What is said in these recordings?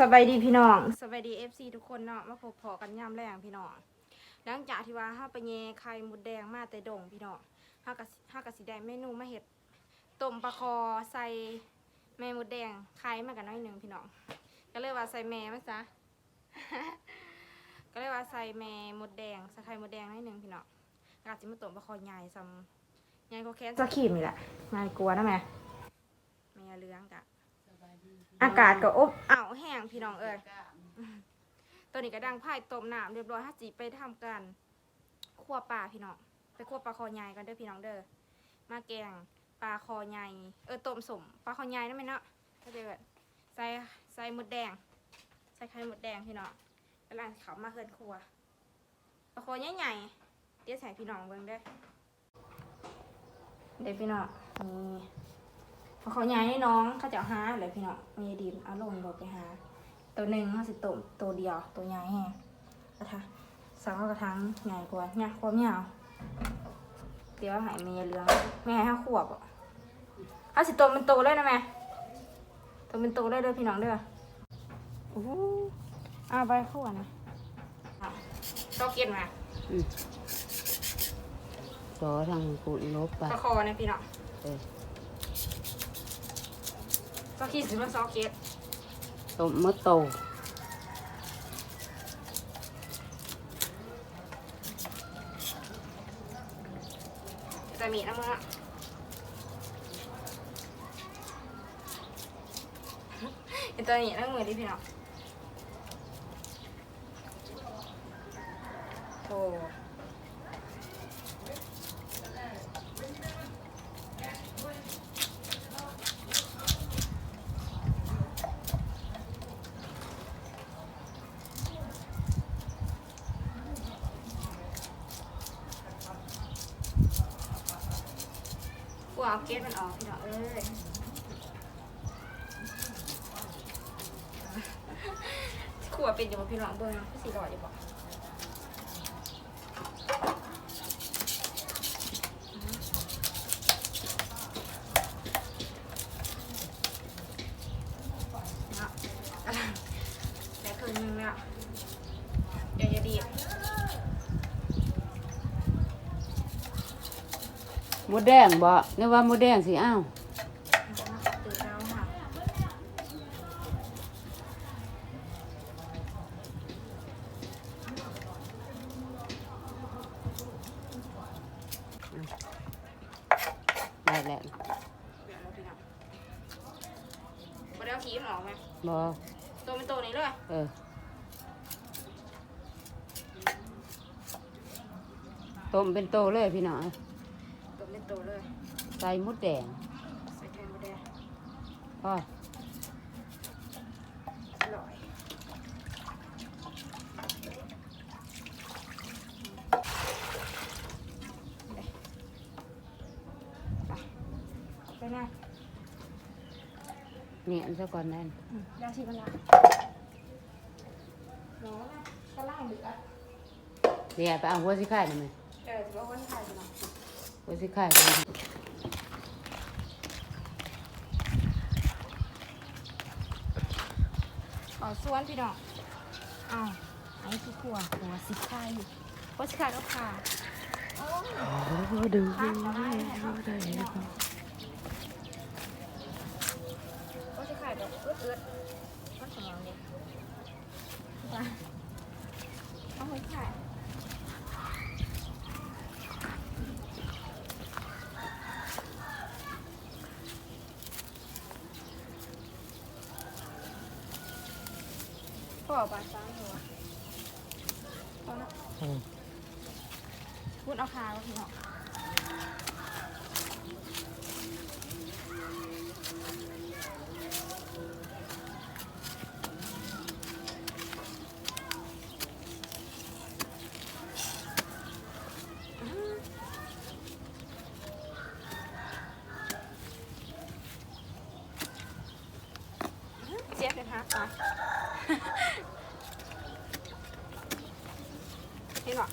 สบายดีพี่น้องสบายดีเอฟซีทุกคนเนาะมาพบพอกันยามแรงพี่น้องหลังจากที่ว่าห้าไปแย่ไข่มดแดงมาแต่ดงพี่น้องห้ากะห้ากะสีแดงเมนูมาเห็ดต้มปลาคอใส่แม่มดแดงไข่มากันน้อยหนึ่งพี่น้องก็เลยว่าใส่แม่มาซะก็เลยว่าใส่แม่มดแดงใส่ไข่มดแดงน้อยหนึ่งพี่น้องกาสิมาต้มปลาคอใหญ่ซ้ำใหญ่ก็แค่สขีมนี่แหละง่ายกลัวนะแม่แม่เลี้ยงกะ อากาศก็อบอ้าวแห้งพี่น้องเอ้ยตัวนี้ก็ดังไผ่ต้มน้ำเรียบร้อยห้าจีไปทำกันคั่วปลาพี่น้องไปคั่วปลาคอใหญ่กันเด้อพี่น้องเด้อมาแกงปลาคอใหญ่เออต้มสมปลาคอใหญ่นั่นไหมเนาะก็เดี๋ยวใส่ใส่หมดแดง ใส่ไข่หมดแดงพี่น้องกำลังเขามาเฮือนครัวปลาคอใหญ่ๆเดี๋ยวใส่พี่น้องเบิ่งเด้อเดี๋ยวพี่น้องนี่ พอเขาย้ายให้น้องเขาจะเอาหาเลยพี่น้องมีดินเอาลงบอกไปหา ตัวหนึ่งเขาสิตมตัวเดียวตัวใหญ่แฮงกระทะสั่งเอากระทังใหญ่กว่าเนี่ยความยาวเดี๋ยวใหายเมียเหลืองแม่ให้เขาขวบอะเอาสิตัวเป็นตัวเลยนะแม่ตัวเป็นตัวเลยเด้อพี่น้องเด้อโอ้โหเอาไปขวดนะเอาต้องเก็บมาอืมขอทางกุดลบไปตะคอนะพี่น้องเออต้องคิดสิว่าซอกเก็ตต้มมะโตจะมีน้ำมืออะเห็นตัวนี้น้ำมือดิพี่น้องโอ้กูเอาเกล็ดมันออกพี่น้อง เอ้ยขวเป็นอยู่บ่พี่น้องเบิ่งพี่สีหล่อดีบ่เนาะกำลังได้ครึ่งหนึงเดี๋ยวจะดีบมดแดงบ่นึกว่ามดแดงสิอ้าว ตื่นแล้วค่ะ ได้แล้ว เดี๋ยวเราพี่น้องบ่ได้เอาขี้มันออกไหม บ่ ตัวเป็นตัวนี้เลย เออ ต้มเป็นโตเลยพี่น้องตัวเป็นตัวเลยใส่มดแดงใส่ไข่มดแดงพ่ออร่อยไปนะเนี่ยซะก่อนนั่นยาชีพละหมอนะกำลังเดือดเดี๋ยวไปเอาหัวสิไข่หน่อยไหม เออถือว่าคนไทยเนาะหัวสิไข่ขอส่วนพี่น้องอ้าวอันนี้คือขัวหัวสิไข่หัวสิไข่ก็ขาโอ้ยโอ้ดูขาดได้ให้เขาได้เนาะหัวสิไข่แบบเอื้อๆมันแข็งเนี่ยไปเอาหัวสิไข่ พ่อปลาซ้ำหัวพอแล้ว เออ พูดเอาคาแล้วพี่เนาะเจี๊ยบเลยฮะอะ พี่ หรอ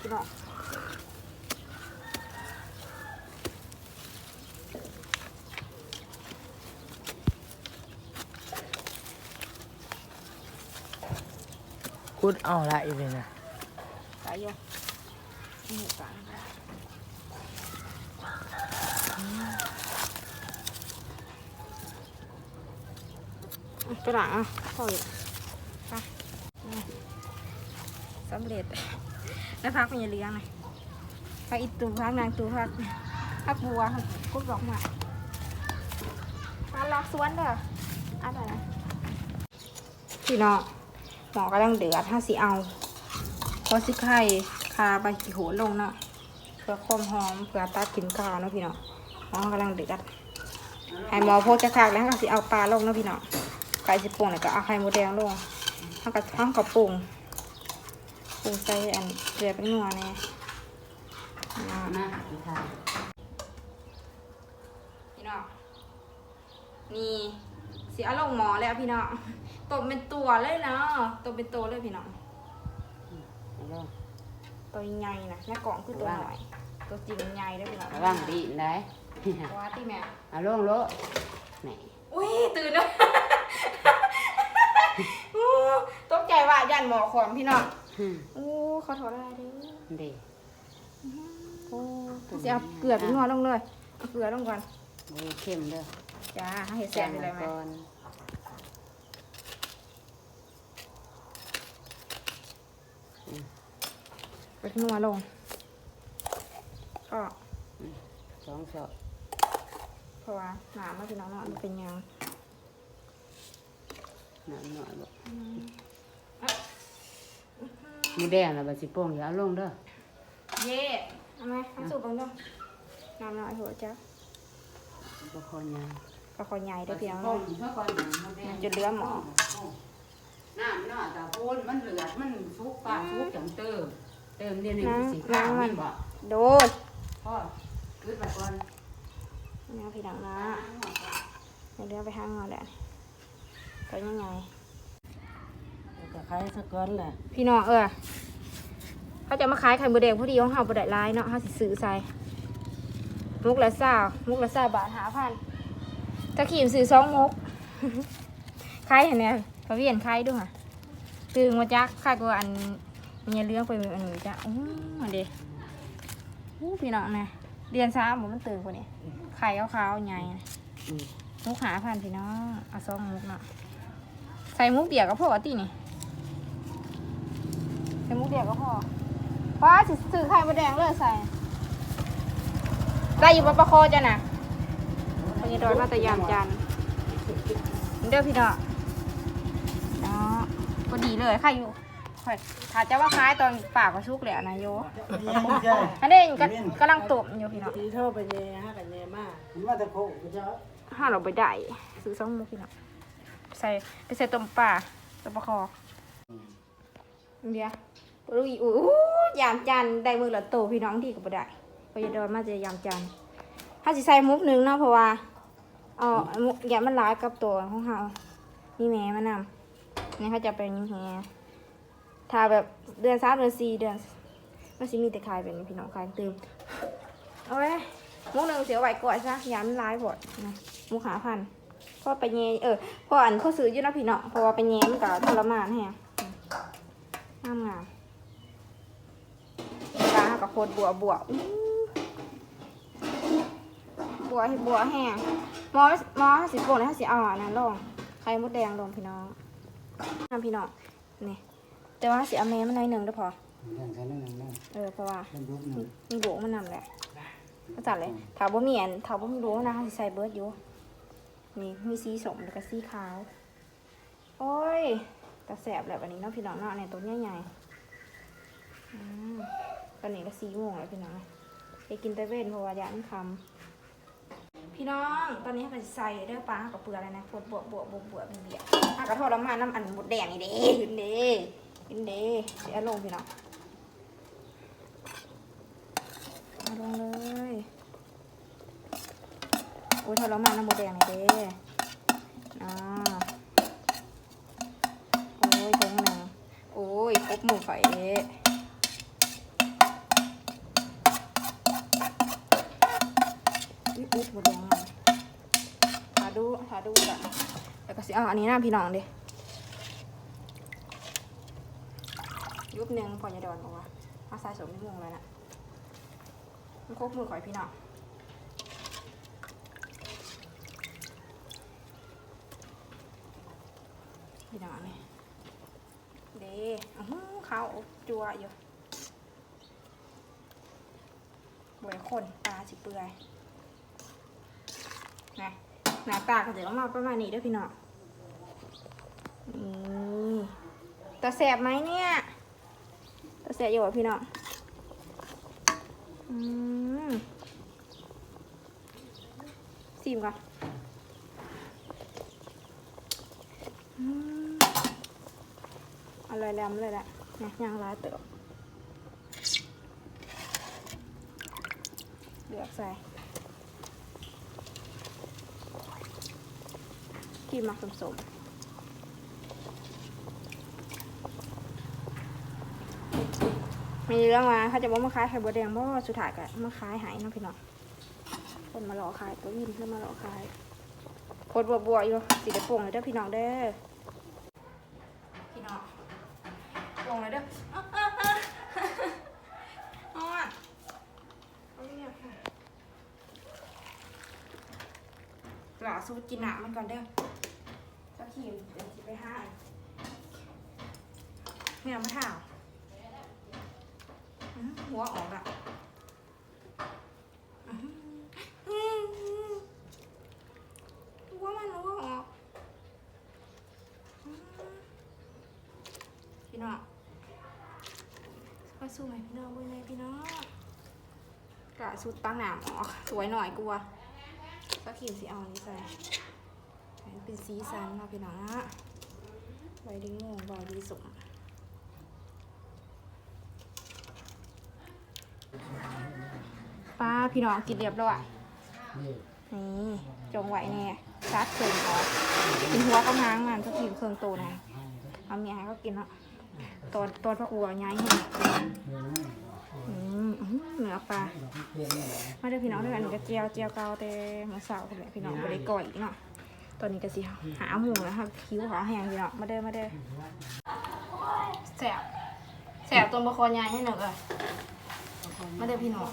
พี่หรอกุดเอาละอีเลยนะตายอยู่นี่ปลาอืมกระดังอะพออยู่ไป สำเร็จแล้วพักมันย่าเลี้ยงนะพักอีตูพักนางตูพักพักบัวพักกุดอกไม้มาลอกสวนเด้ออะไรนะพี่น้องหมอกำลังเดือดถ้าสิเอาพอสิไข่คาใบขี้โหลงเนาะเพื่อความหอมเพื่อตัดกลิ่นกาวเนาะพี่เนาะหมอกำลังเดือดให้หมอโพดจะคักแล้วก็สิเอาปลาลงเนาะพี่เนาะไก่สิปรุงแล้วก็เอาไข่มดแดงลงทั้งกับทั้งกับปรุง ปรุงใส่อันเกลือเป็นนัวแน่อ่านะอีทางพี่เนาะนี่สิเอาลงหมอแล้วพี่เนาะตบเป็นตัวเลยเนาะตบเป็นตัวเลยพี่เนาะเอาลงตัวใหญ่นะแม่กล่องคือตัวหน่อย ตัวจริงใหญ่เลยพี่เนาะระวังดีได้ว่าที่แม่เอาลงโลดแหม่อุ้ยตื่นแล้วอู้ตกใจว่ายันหมอขอนพี่น้อง ฮึอู้ขอโทษอะไรเด้อเด็กโอ้จะเอาเกลือไปงอลงเลยเอาเกลือลงก่อนเด็กเข้มเด้อจ้าให้เห็ดแสแจ้บงไปเลยไหมก่อนไปนัวลงก็สองสอบเพราะว่าหนามาพี่น้องเนาะมันเป็นหยังน้ำหน่อยลูกห มูแดงแล้วบัดสิโป่งอย่าเอาลงเด้อเย่เอาไหมทำสูบบังด้วยน้ำหน่อยหัวจ้าบ่คนยังก็คอยใหญ่ได้อพี่น้องโป่เนาะงเพื่อคนยังจะเลือหมอน้ำเนาะแต่โคนมันเหลือดมันฟุกปากฟุกจังเติมเติมเดี๋ยวนี้สิข้าวมันบ่โดนพ่อขึ้นไปก่อนเนี่ยพี่น้องนะเดี๋ยวเรือไปห้างงอแหละไปยังไง ก็คล้ายสก้อนแหละพี่น้องเออเขาจะมาขายไข่มดแดงพอดีของเฮาบ่ได้หลายเนาะเฮาสิซื้อใส่มุกละเศร้ามุกละเศร้าบาทหาพันถ้าขีมซื้อสองมุกขายเห็นไหมพระเวียนขายด้วยค่ะซื้อมาจักขายกว่าอันมีเรื่องไปอันนี้จ้ะอู้อันเดีอู้พี่น้องนะเดือนสามผมมันตื่นกว่านี้ไข่ขาวๆใหญ่มุกหาพันพี่น้องเอาสองมุกเนาะใส่มุกเดียวก็พอตินี่ ใส่มุกเดียวก็พอเพราะว่าสิซื้อไข่มดแดงเลยใส่ ได้อยู่บนประโคจ้ะน่ะพญาดอยมาแตะยามจันทร์เด้อพี่น้องเนาะก็ดีเลยค่ะอยู่ข่อยถ้าจะว่าคล้ายตอนปากก็ชุกแหละนะโยไม่ใช่อันนี้ก็กำลังตบอยู่พี่น้องตีเท่าไปเย่ห้ากันเย่มากผมว่าแต่โคกจะห้าเราไปได้ซื้อสองมุกพี่น้องใส่ไปใส่ต้มปลาต้มปลาคอเดี๋ยว รู้อีอู้ยามจันได้มือละโตพี่น้องที่ก็บ่ได้พยาดอนมาจะยามจันถ้าสิใส่มุกหนึงเนาะเพราะว่าอ๋อมุกแกมันหลายกับตัวของเฮามีแม่มานำนี่เขาจะเป็นแฮถ้าแบบเดือนสามเดือนสี่เดือนมันสิมีแต่ขายเป็นพี่น้องขายตืมเอาไว้มุกหนึ่งเสียไว้ก่อนซะยามมันหลายบดนะมุกหาพันพราะไปแย่เออพราะอันเขาซื้ออยู่นะพี่น้องเพราะว่าไปแย่มันก็ทรมานแฮงงามงามา กับโคตรบัวบัวอื้อบัวให้บัวแห้งหมอหมอสิโกนแล้วสิเอาอันนั้นลงไข่มดแดงลงพี่น้องน้ำพี่น้องนี่แต่ว่าสิเอาแม่มันหน่อยหนึ่งได้อพอเรื่องใช้เรื่องนั้นเออเพราะว่าเรื่องยุคหนึ่งมีโบกมันนำแหละก็จัดเลยถามว่ามีอันถามว่ามีโบกนะสิใส่เบิร์ดอยู่นี่มีสีสมแล้วก็สีขาว โอ้ยแต่แสบแหละวันนี้เนาะพี่น้องเนาะในตัวใหญ่ๆอืม ตอนนี้ก็สี่โมงแล้วพี่น้องไปกินไตเว่นเพราะว่ายันคำพี่น้องตอนนี้เราจะใส่เด้อปลากับเปลือกอะไรนะปวดบวบบวบบวบบวบเบียดถ้ากระทอดน้ำมันน้ำอันหมดแดงนี่เด้ขึ้นเด้ขึ้นเด้เสียลงพี่น้องเอาลงเลยโอ้ยทรมาน้ำหมูแดงเลยเด้อ่าโอ้ยเจ๋งหนโอ้ยครบหมูไข่ ฟเด้อุ๊ยอุ๊ยหมูแดงอะหาดูหาดูกันแล้วก็สิเอาอันนี้หน้าพี่น้องเด้ยุบหนึ่งพอยาดอนบอกว่ามาใส่สมในมุงเลยนะมันคบมือข่อยพี่น้องพี่น้องนี่เด้อื้อหือข้าวจัวอยู่บวยคนตาสิเปื่อย หน้าตาก็จะออกมาประมาณนี้ด้อพี่น้องนี่ตาแสบไหมเนี่ยตาแสบอยู่กับพี่น้องอืมซิมก่อนอร่อยแลมเลยแหละนี่ย่างร้ายเติบเลือกใส่ กินมักสมๆมีเรื่องมาเขาจะบอกมาขายไข่บัวแดงเพราะว่สุดท้ายก็มาขายหายเนาะพี่น้องคนมาหลอกขายตัวยินเพื่อมาหลอกขายโคตรบัวๆอยู่สีเดป่งเลยเด้อพี่น้องเด้อพี่น้องป่งเลยเด้ออ้าวอ้าวอ้าวอ้าวอะเอาเนี่ยค่ะ กระสูตรกินหนามันก่อนเด้อสักขีมเดี๋ยวจะไปห้าเนี่ยมาถามอื้อหัวออกอะหัวมันหัวออกพี่น้องก็สู้ไหมพี่น้องบุญไหมพี่น้องกระสูตรตั้งหนามออกสวยหน่อยกลัว ก็ขีมสีอาอันนี้ใส่เป็นสีสันเนาพี่น้องนะใบดิ้งงบอดีสุกป้าพี่น้องกินเรียบร้อยนี่จงไวแน่ซัดเคิงออกกินหัวก็ง้างมันสักทีเคิงโตนะเอาเมียให้เขากินเนาะตอนตอนพระอัวย้ายให้ อืมอื้อหือเหนือปลา มาเด้อพี่น้องด้วยกันนี่ก็เจียวเจียวเกาแต่มาเสาร์แหละพี่น้องไปได้ก่อยอีกเนาะตอนนี้ก็สิหาหมูแล้วครับคิ้วหาแห้งพี่น้องมาเด้อมาเด้อแสบแสบตัวบะคอยายให้หนึ่งเออมาเด้อพี่น้อง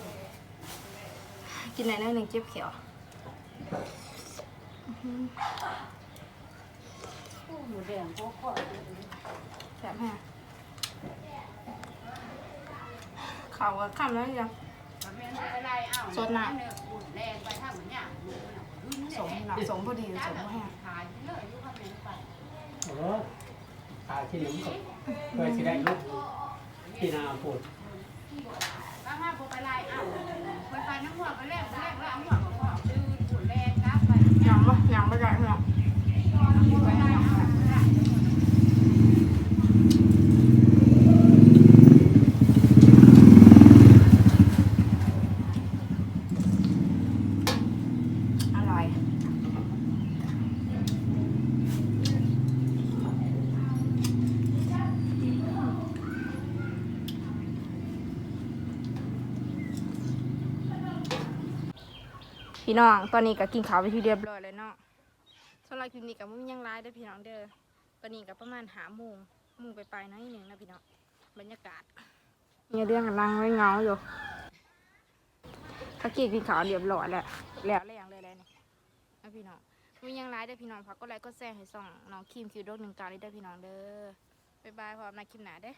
กินไหนอยหนึ่งเจ็บเขียวอื้อหือหมูแดงพวกข้อแสบแห้ง ข่าวก็ข้ามแล้วยังแม่นอะไรเอ้าสดน่ะเนี่ยบุญแรงไปทางเหมือนอย่างหมูเนี่ยหึ้นสมหนักสมพอดีสมพอแห้งขายเลยอยู่ข้างในไปโอ้ขายที่หนึ่งก็เพื่อที่ได้ลูกที่นาพูดป้าห้าโบไปไล่เอ้าไปไปน้ำหัวไปแรกไปแรกแล้วเอาหัวมาขอดื้อบุญแรงกลับไปยังปะยังไม่ได้พี่น้อง ไปไล่เอ้าไปไล่ อร่อย พี่น้อง ตอนนี้ก็กินข้าวไปที่เรียบร้อยเลยเนาะสำหรับคลิปนี้ก็ไม่มีหยังร้ายเด้อพี่น้องเด้อ ตอนนี้ก็ประมาณหาโมงโมงไปไปๆหน้อยหนึ่งนะพี่น้อง บรรยากาศมีเรื่องกันนั่งไว้เหงาอยู่ถ้ากี้กินข้าวเรียบร้อยแล้ว แล้วแล้วอย่างเลยเลยนี่นะพี่น้องมีหยังร้ายเด้อพี่น้องพักก็ไลค์ก็แชร์ให้ส่องน้องคิมคิวโดกหนึ่งการเลยเด้อพี่น้องเด้อบ๊ายบายพร้อมในคลิปหน้าเด้อ